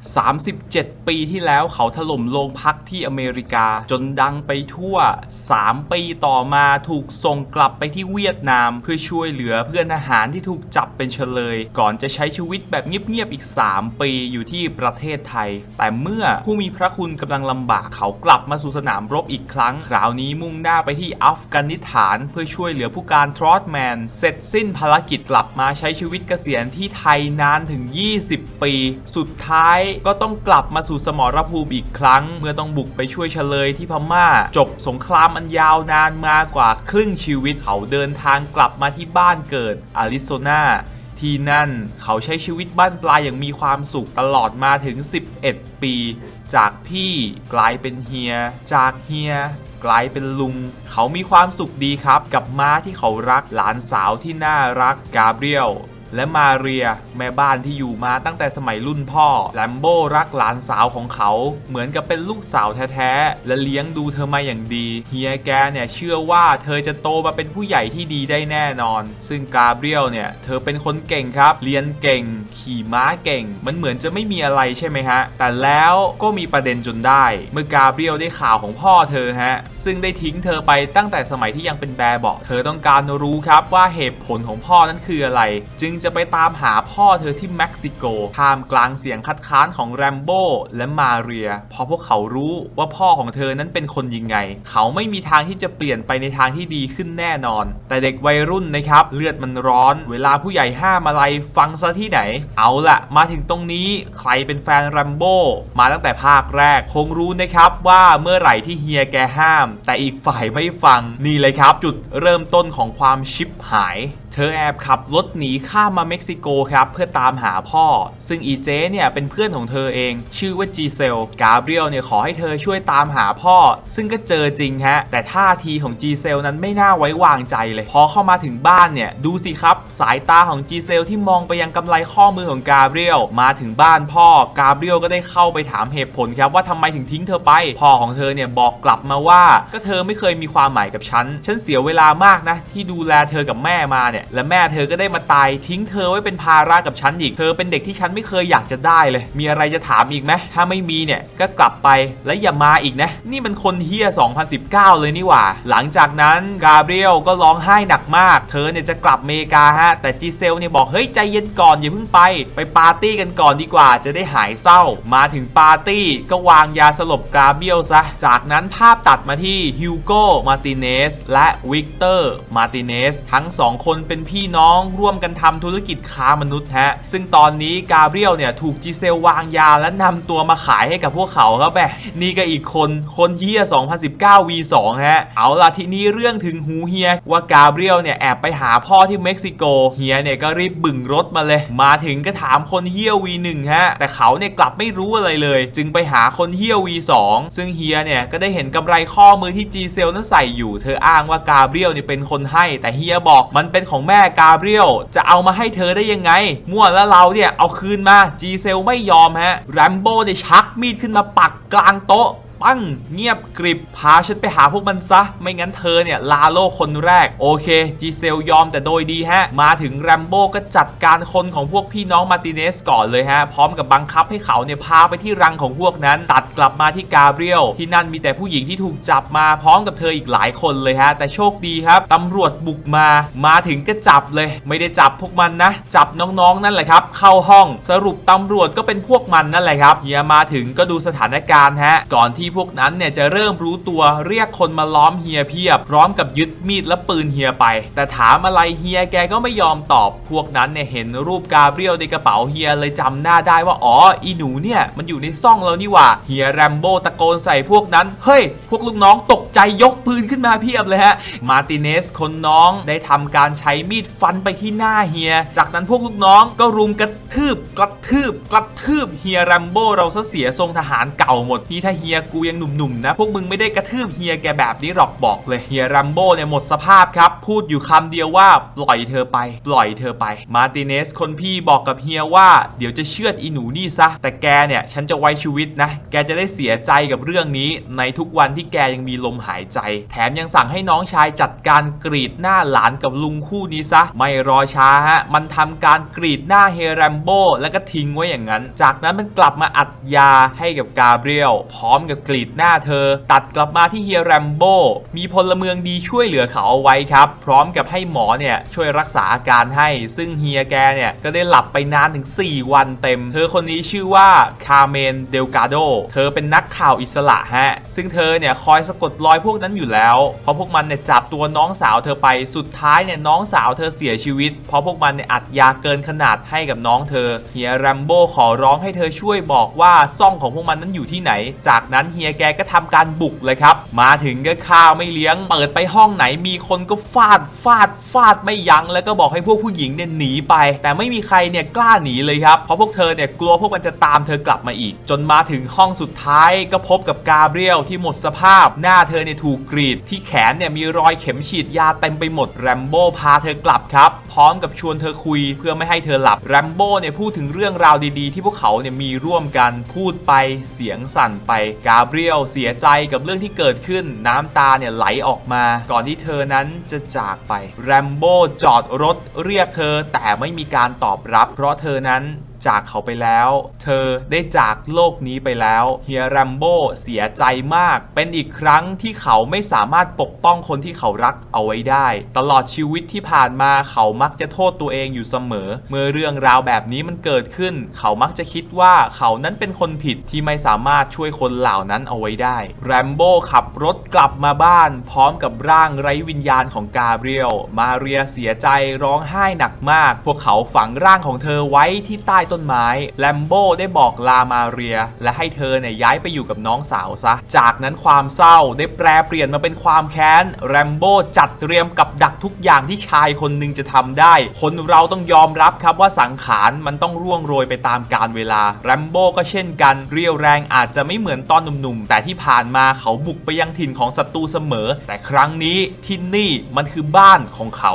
37 ปีที่แล้วเขาถล่มโรงพักที่อเมริกา จนดังไปทั่ว 3 ปีต่อมาถูกส่งกลับไปที่เวียดนาม เพื่อช่วยเหลือเพื่อนทหารที่ถูกจับเป็นเฉลย ก่อนจะใช้ชีวิตแบบเงียบๆอีก 3 ปีอยู่ที่ประเทศไทย แต่เมื่อผู้มีพระคุณกำลังลำบากเขากลับมาสู่สนามรบอีกครั้ง คราวนี้มุ่งหน้าไปที่อัฟกานิสถาน เพื่อช่วยเหลือผู้การทรอตแมนเสร็จสิ้นภารกิจกลับมาใช้ชีวิตเกษียณที่ไทยนานถึง 20 ปี สุดท้ายก็ต้องกลับมาสู่สมรภูมิอีกครั้ง เมื่อต้องบุกไปช่วยเฉลยที่พม่า จบสงครามอันยาวนานมากว่าครึ่งชีวิตเขาเดินทางกลับมาที่บ้านเกิดอาริโซนาที่นั่นเขาใช้ชีวิตบ้านปลายอย่างมีความสุขตลอดมาถึง 11 ปี จากพี่กลายเป็นเฮีย จากเฮียกลายเป็นลุง เขามีความสุขดีครับ กับม้าที่เขารักหลานสาวที่น่ารักกาเบรียล และมาเรียแม่บ้านที่อยู่มาตั้งแต่สมัยรุ่นพ่อแลมโบรักหลานสาวของเขา เหมือนกับเป็นลูกสาวแท้ๆ และเลี้ยงดูเธอมาอย่างดี เฮียแกเนี่ยเชื่อว่าเธอจะโตมาเป็นผู้ใหญ่ที่ดีได้แน่นอน ซึ่งกาเบรียลเนี่ย เธอเป็นคนเก่งครับ เรียนเก่ง ขี่ม้าเก่ง มันเหมือนจะไม่มีอะไรใช่ไหมฮะ แต่แล้วก็มีประเด็นจนได้ เมื่อกาเบรียลได้ข่าวของพ่อเธอฮะ ซึ่งได้ทิ้งเธอไปตั้งแต่สมัยที่ยังเป็นแบบเบาะเธอต้องการรู้ครับว่าเหตุผลของพ่อนั้นคืออะไร จึงจะไปตามหาพ่อเธอที่เม็กซิโกท่ามกลางเสียงคัดค้านของแรมโบ้และมาเรียเพราะพวกเขารู้ว่าพ่อของเธอนั้นเป็นคนยังไง เขาไม่มีทางที่จะเปลี่ยนไปในทางที่ดีขึ้นแน่นอน แต่เด็กวัยรุ่นนะครับ เลือดมันร้อน เวลาผู้ใหญ่ห้ามอะไรฟังซะที่ไหน เอาละมาถึงตรงนี้ใครเป็นแฟนแรมโบ้มาตั้งแต่ภาคแรก คงรู้นะครับว่าเมื่อไหร่ที่เฮียแกห้าม แต่อีกฝ่ายไม่ฟังนี่เลยครับ จุดเริ่มต้นของความชิปหายเธอแอบขับรถหนีข้ามมาเม็กซิโกครับเพื่อตามหาพ่อ ซึ่งอีเจเนี่ยเป็นเพื่อนของเธอเอง ชื่อว่าจีเซล กาเบรียลเนี่ยขอให้เธอช่วยตามหาพ่อ ซึ่งก็เจอจริงฮะ แต่ท่าทีของจีเซลนั้นไม่น่าไว้วางใจเลย พอเข้ามาถึงบ้านเนี่ยดูสิครับ สายตาของจีเซลที่มองไปยังกำไลข้อมือของกาเบรียล มาถึงบ้านพ่อ กาเบรียลก็ได้เข้าไปถามเหตุผลครับว่าทำไมถึงทิ้งเธอไป พ่อของเธอเนี่ยบอกกลับมาว่า ก็เธอไม่เคยมีความหมายกับฉัน ฉันเสียเวลามากนะที่ดูแลเธอกับแม่มาเนี่ยและแม่เธอก็ได้มาตายทิ้งเธอไว้เป็นภาระกับฉันอีกเธอเป็นเด็กที่ฉันไม่เคยอยากจะได้เลย มีอะไรจะถามอีกไหมถ้าไม่มีเนี่ยก็กลับไปและอย่ามาอีกนะ นี่มันคนเฮีย2019 เลยนี่หว่า หลังจากนั้นกาเบรียลก็ร้องไห้หนักมาก เธอเนี่ยจะกลับเมกาฮะ แต่จีเซลเนี่ยบอกเฮ้ยใจเย็นก่อนอย่าเพิ่งไป ไปปาร์ตี้กันก่อนดีกว่า จะได้หายเศร้า มาถึงปาร์ตี้ก็วางยาสลบกาเบรียลซะ จากนั้นภาพตัดมาที่ฮิวโก้มาติเนสและวิกเตอร์มาติเนสทั้งสองคนเป็นพี่น้องร่วมกันทำธุรกิจค้ามนุษย์ฮะซึ่งตอนนี้กาเบรียลเนี่ยถูกจีเซลวางยาและนำตัวมาขายให้กับพวกเขาครับแบนี่ก็อีกคนคนเฮีย2019 V2 ฮะเอาล่ะทีนี้เรื่องถึงหูเฮียว่ากาเบรียลเนี่ยแอบไปหาพ่อที่เม็กซิโกเฮียเนี่ยก็รีบบึ่งรถมาเลย มาถึงก็ถามคนเฮีย V1 ฮะแต่เขาเนี่ยกลับไม่รู้อะไรเลย จึงไปหาคนเฮีย V2 ซึ่งเฮียเนี่ยก็ได้เห็นกำไรข้อมือที่จีเซลนั้นใส่อยู่ เธออ้างว่ากาเบรียลเนี่ยเป็นคนให้ แต่เฮียบอกมันเป็นของแม่กาเบรียลจะเอามาให้เธอได้ยังไง มั่วแล้วเราเนี่ยเอาคืนมาจีเซลไม่ยอมฮะแรมโบ้เนี่ยชักมีดขึ้นมาปักกลางโต๊ะ ปั้งเงียบกริบพาฉันไปหาพวกมันซะ ไม่งั้นเธอเนี่ยลาโลกคนแรก โอเคจีเซลยอมแต่โดยดีฮะ มาถึงแรมโบ้ก็จัดการคนของพวกพี่น้องมาติเนสก่อนเลยฮะ พร้อมกับบังคับให้เขาเนี่ยพาไปที่รังของพวกนั้น ตัดกลับมาที่กาเบรียลที่นั่นมีแต่ผู้หญิงที่ถูกจับมาพร้อมกับเธออีกหลายคนเลยฮะ แต่โชคดีครับตำรวจบุกมา มาถึงก็จับเลย ไม่ได้จับพวกมันนะ จับน้องๆนั่นแหละครับ เข้าห้องสรุปตำรวจก็เป็นพวกมันนั่นแหละครับเฮียมาถึงก็ดูสถานการณ์ฮะ ก่อนที่พวกนั้นเนี่ยจะเริ่มรู้ตัวเรียกคนมาล้อมเฮียเพียบ พร้อมกับยึดมีดและปืนเฮียไป แต่ถามอะไรเฮียแกก็ไม่ยอมตอบ พวกนั้นเนี่ยเห็นรูปกาเบรียลในกระเป๋าเฮียเลยจำหน้าได้ว่าอ๋ออีหนูเนี่ยมันอยู่ในซ่องเรานี่หว่าเฮียแรมโบ้ตะโกนใส่พวกนั้นเฮ้ยพวกลูกน้องตกใจยกปืนขึ้นมาเพียบเลยฮะมาติเนสคนน้องได้ทำการใช้มีดฟันไปที่หน้าเฮีย จากนั้นพวกลูกน้องก็รุมกระทืบกระทืบกระทืบเฮียแรมโบ้เราซะเสียทรงทหารเก่าหมดนี่ถ้าเฮียกลักูยังหนุ่มๆนะ พวกมึงไม่ได้กระทืบเฮียแกแบบนี้หรอกบอกเลยเฮียแรมโบ้เนี่ยหมดสภาพครับ พูดอยู่คำเดียวว่าปล่อยเธอไป ปล่อยเธอไป มาติเนสคนพี่บอกกับเฮียว่าเดี๋ยวจะเชือดอีหนูนี่ซะ แต่แกเนี่ยฉันจะไว้ชีวิตนะ แกจะได้เสียใจกับเรื่องนี้ในทุกวันที่แกยังมีลมหายใจ แถมยังสั่งให้น้องชายจัดการกรีดหน้าหลานกับลุงคู่นี้ซะ ไม่รอช้าฮะ มันทำการกรีดหน้าเฮแรมโบ้แล้วก็ทิ้งไว้อย่างนั้น จากนั้นมันกลับมาอัดยาให้กับกาเบรียลพร้อมกับกรีดหน้าเธอ ตัดกลับมาที่เฮียแรมโบ้มีพลเมืองดีช่วยเหลือเขาเอาไว้ครับ พร้อมกับให้หมอเนี่ยช่วยรักษาอาการให้ ซึ่งเฮียแกเนี่ยก็ได้หลับไปนานถึง 4 วันเต็ม เธอคนนี้ชื่อว่าคาเมนเดลกาโด เธอเป็นนักข่าวอิสระฮะ ซึ่งเธอเนี่ยคอยสะกดรอยพวกนั้นอยู่แล้ว เพราะพวกมันเนี่ยจับตัวน้องสาวเธอไป สุดท้ายเนี่ยน้องสาวเธอเสียชีวิต เพราะพวกมันเนี่ยอัดยาเกินขนาดให้กับน้องเธอ เฮียแรมโบ้ขอร้องให้เธอช่วยบอกว่าซ่องของพวกมันนั้นอยู่ที่ไหน จากนั้นเฮียแกก็ทำการบุกเลยครับ มาถึงก็ข้าวไม่เลี้ยง เปิดไปห้องไหนมีคนก็ฟาดฟาดฟาดไม่ยั้งแล้วก็บอกให้พวกผู้หญิงเนี่ยหนีไป แต่ไม่มีใครเนี่ยกล้าหนีเลยครับ เพราะพวกเธอเนี่ยกลัวพวกมันจะตามเธอกลับมาอีก จนมาถึงห้องสุดท้ายก็พบกับกาเบรียลที่หมดสภาพ หน้าเธอเนี่ยถูกกรีด ที่แขนเนี่ยมีรอยเข็มฉีดยาเต็มไปหมดแรมโบ้พาเธอกลับครับพร้อมกับชวนเธอคุยเพื่อไม่ให้เธอหลับแรมโบ้เนี่ยพูดถึงเรื่องราวดีๆ ที่พวกเขาเนี่ยมีร่วมกันพูดไปเสียงสั่นไปกาาเบรียลเสียใจกับเรื่องที่เกิดขึ้น น้ำตาเนี่ยไหลออกมา ก่อนที่เธอนั้นจะจากไปแรมโบ้จอดรถเรียกเธอแต่ไม่มีการตอบรับ เพราะเธอนั้น จากเขาไปแล้ว เธอได้จากโลกนี้ไปแล้วเฮียแรมโบ้เสียใจมาก เป็นอีกครั้งที่เขาไม่สามารถปกป้องคนที่เขารักเอาไว้ได้ ตลอดชีวิตที่ผ่านมาเขามักจะโทษตัวเองอยู่เสมอ เมื่อเรื่องราวแบบนี้มันเกิดขึ้น เขามักจะคิดว่าเขานั้นเป็นคนผิดที่ไม่สามารถช่วยคนเหล่านั้นเอาไว้ได้แรมโบ้ขับรถกลับมาบ้าน พร้อมกับร่างไร้วิญญาณของกาเบรียลมาเรียเสียใจร้องไห้หนักมาก พวกเขาฝังร่างของเธอไว้ที่ใต้ต้นไม้แลมโบ้ได้บอกลามาเรีย และให้เธอเนี่ยย้ายไปอยู่กับน้องสาวซะ จากนั้นความเศร้าได้แปลเปลี่ยนมาเป็นความแค้นแรมโบ้จัดเตรียมกับดักทุกอย่างที่ชายคนหนึ่งจะทำได้ คนเราต้องยอมรับครับว่าสังขารมันต้องร่วงโรยไปตามกาลเวลาแรมโบ้ก็เช่นกัน เรียวแรงอาจจะไม่เหมือนตอนหนุ่มๆ แต่ที่ผ่านมาเขาบุกไปยังถิ่นของศัตรูเสมอ แต่ครั้งนี้ที่นี่มันคือบ้านของเขา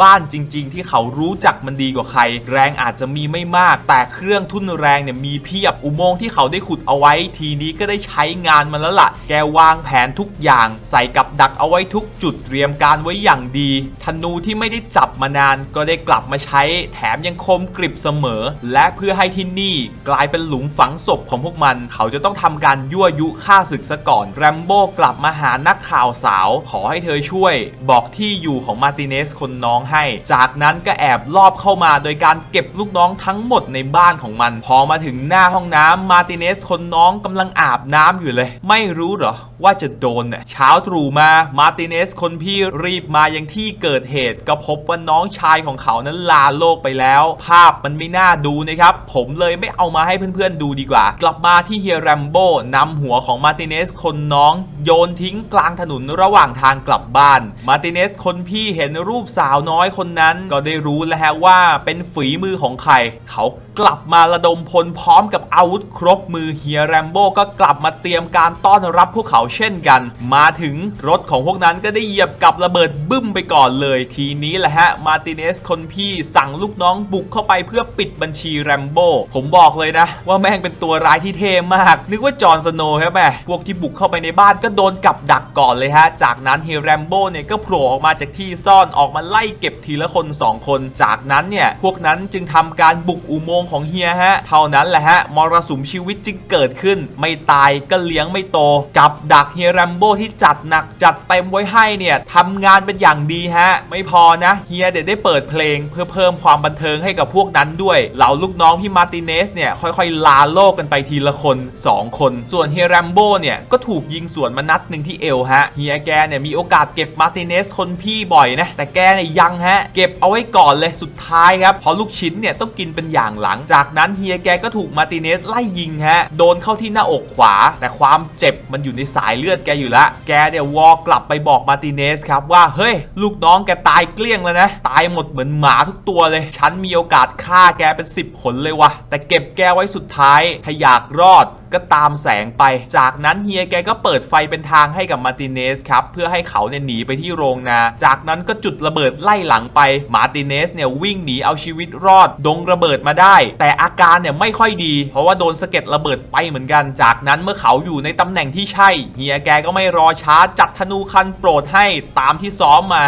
บ้านจริง ๆ ที่เขารู้จักมันดีกว่าใคร แรงอาจจะมีไม่มาก แต่เครื่องทุ่นแรงเนี่ยมีเพียบอุโมงค์ที่เขาได้ขุดเอาไว้ ทีนี้ก็ได้ใช้งานมันแล้วล่ะ แกวางแผนทุกอย่าง ใส่กับดักเอาไว้ทุกจุดเตรียมการไว้อย่างดีธนูที่ไม่ได้จับมานานก็ได้กลับมาใช้ แถมยังคมกริบเสมอ และเพื่อให้ที่นี่กลายเป็นหลุมฝังศพของพวกมัน เขาจะต้องทำการยั่วยุฆ่าศึกซะก่อนแรมโบ้กลับมาหานักข่าวสาว ขอให้เธอช่วย บอกที่อยู่ของมาร์ติเนสคนน้องให้ จากนั้นก็แอบลอบเข้ามาโดยการเก็บลูกน้องทั้งหมดในบ้านของมัน พอมาถึงหน้าห้องน้ำมาติเนสคนน้องกำลังอาบน้ำอยู่เลย ไม่รู้เหรอว่าจะโดนเนี่ยเช้าตรู่มามาติเนสคนพี่รีบมายังที่เกิดเหตุ ก็พบว่าน้องชายของเขานั้นลาโลกไปแล้ว ภาพมันไม่น่าดูนะครับ ผมเลยไม่เอามาให้เพื่อนๆดูดีกว่า กลับมาที่เฮียแรมโบ้นำหัวของมาติเนสคนน้องโยนทิ้งกลางถนนระหว่างทางกลับบ้าน มาติเนสคนพี่เห็นรูปสาวน้อยคนนั้นก็ได้รู้แล้วฮะว่าเป็นฝีมือของใคร เขากลับมาระดมพลพร้อมกับอาวุธครบมือเฮียแรมโบ้ก็กลับมาเตรียมการต้อนรับพวกเขาเช่นกัน มาถึงรถของพวกนั้นก็ได้เหยียบกับระเบิดบึ้มไปก่อนเลย ทีนี้แหละฮะมาติเนสคนพี่สั่งลูกน้องบุกเข้าไปเพื่อปิดบัญชีแรมโบ้ผมบอกเลยนะ ว่าแม่งเป็นตัวร้ายที่เท่มาก นึกว่าจอห์นสโนว์ครับแม่พวกที่บุกเข้าไปในบ้านก็โดนกับดักก่อนเลยฮะ จากนั้นเฮียแรมโบ้เนี่ยก็โผล่ออกมาจากที่ซ่อนออกมาไล่เก็บทีละคนสองคน จากนั้นเนี่ยพวกนั้นจึงทำการบุกอุโมงค์ของเฮียฮะเท่านั้นแหละฮะมรสุมชีวิตจึงเกิดขึ้น ไม่ตายก็เลี้ยงไม่โต กับดักเฮียแรมโบ้ที่จัดหนักจัดเต็มไว้ให้เนี่ยทำงานเป็นอย่างดีฮะ ไม่พอนะเฮียเด็ดได้เปิดเพลง เพื่อเพิ่มความบันเทิงให้กับพวกนั้นด้วย เหล่าลูกน้องพี่มาร์ติเนสเนี่ยค่อยๆ ลาโลกกันไปทีละคน 2 คน ส่วนเฮียแรมโบ้เนี่ยก็ถูกยิงสวนมานัดหนึ่งที่เอวฮะเฮียแกเนี่ยมีโอกาสเก็บมาร์ติเนสคนพี่บ่อยนะแต่แกเนี่ยยังฮะเก็บเอาไว้ก่อนเลยสุดท้ายครับเพราะลูกชิ้นเนี่ยต้องกินเป็นอย่างหลังจากนั้นเฮียแกก็ถูกมาร์ติเนสไล่ยิงฮะ โดนเข้าที่หน้าอกขวา แต่ความเจ็บมันอยู่ในสายเลือดแกอยู่ละ แกเนี่ยวอกลับไปบอกมาติเนสครับว่า เฮ้ย ลูกน้องแกตายเกลี้ยงแล้วนะ ตายหมดเหมือนหมาทุกตัวเลย ฉันมีโอกาสฆ่าแกเป็น 10 ผลเลยวะแต่เก็บแกไว้สุดท้ายถ้าอยากรอด ก็ตามแสงไป จากนั้นเฮียแกก็เปิดไฟเป็นทางให้กับมาร์ติเนสครับ เพื่อให้เขาเนี่ยหนีไปที่โรงนา จากนั้นก็จุดระเบิดไล่หลังไป มาร์ติเนสเนี่ยวิ่งหนีเอาชีวิตรอด ดงระเบิดมาได้ แต่อาการเนี่ยไม่ค่อยดี เพราะว่าโดนสะเก็ดระเบิดไปเหมือนกัน จากนั้นเมื่อเขาอยู่ในตำแหน่งที่ใช่ เฮียแกก็ไม่รอช้าจัดธนูคันโปรดให้ตามที่ซ้อมมา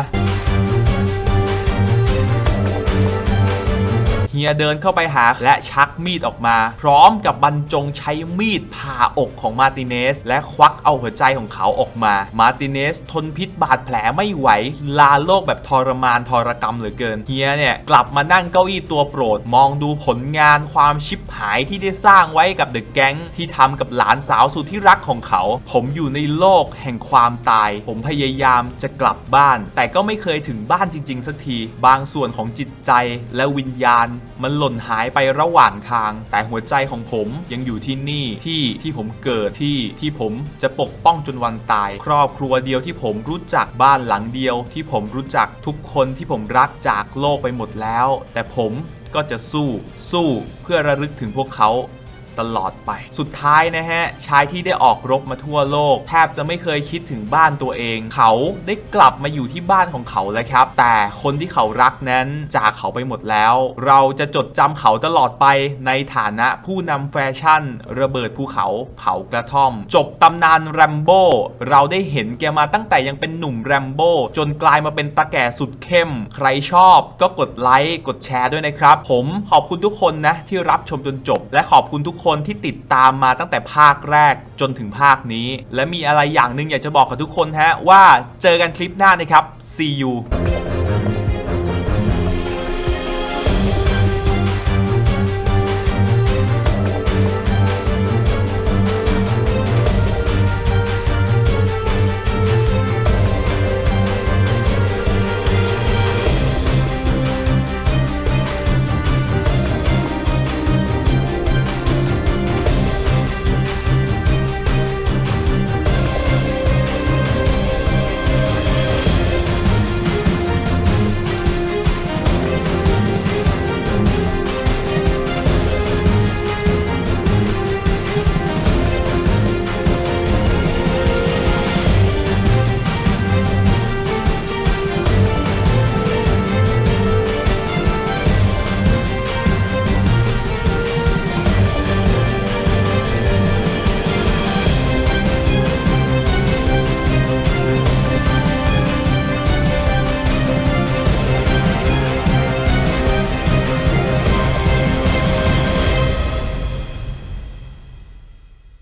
เฮียเดินเข้าไปหาและชักมีดออกมา พร้อมกับบรรจงใช้มีดผ่าอกของมาติเนส และควักเอาหัวใจของเขาออกมา มาติเนสทนพิษบาดแผลไม่ไหว ลาโลกแบบทรมานทรกรรมเหลือเกินเฮียเนี่ยกลับมานั่งเก้าอี้ตัวโปรด มองดูผลงานความชิบหายที่ได้สร้างไว้กับเดอะแก๊งที่ทำกับหลานสาวสุดที่รักของเขา ผมอยู่ในโลกแห่งความตาย ผมพยายามจะกลับบ้าน แต่ก็ไม่เคยถึงบ้านจริง ๆ สักที บางส่วนของจิตใจและวิญญาณมันหล่นหายไประหว่างทาง แต่หัวใจของผมยังอยู่ที่นี่ที่ที่ผมเกิดที่ที่ผมจะปกป้องจนวันตาย ครอบครัวเดียวที่ผมรู้จักบ้านหลังเดียว ที่ผมรู้จักทุกคนที่ผมรักจากโลกไปหมดแล้ว แต่ผมก็จะสู้สู้เพื่อระลึกถึงพวกเขา ตลอดไป สุดท้ายนะฮะ ชายที่ได้ออกรบมาทั่วโลก แทบจะไม่เคยคิดถึงบ้านตัวเอง เขาได้กลับมาอยู่ที่บ้านของเขาแล้วครับ แต่คนที่เขารักนั้นจากเขาไปหมดแล้ว เราจะจดจำเขาตลอดไปในฐานะผู้นำแฟชั่น ระเบิดภูเขาเผากระท่อม จบตำนานแรมโบ้เราได้เห็นแกมาตั้งแต่ยังเป็นหนุ่มแรมโบ้จนกลายมาเป็นตาแก่สุดเข้ม ใครชอบก็กดไลค์กดแชร์ด้วยนะครับ ผมขอบคุณทุกคนนะที่รับชมจนจบ และขอบคุณทุกคนที่ติดตามมาตั้งแต่ภาคแรกจนถึงภาคนี้ และมีอะไรอย่างหนึ่งอยากจะบอกกับทุกคนฮะว่าเจอกันคลิปหน้านะครับ see you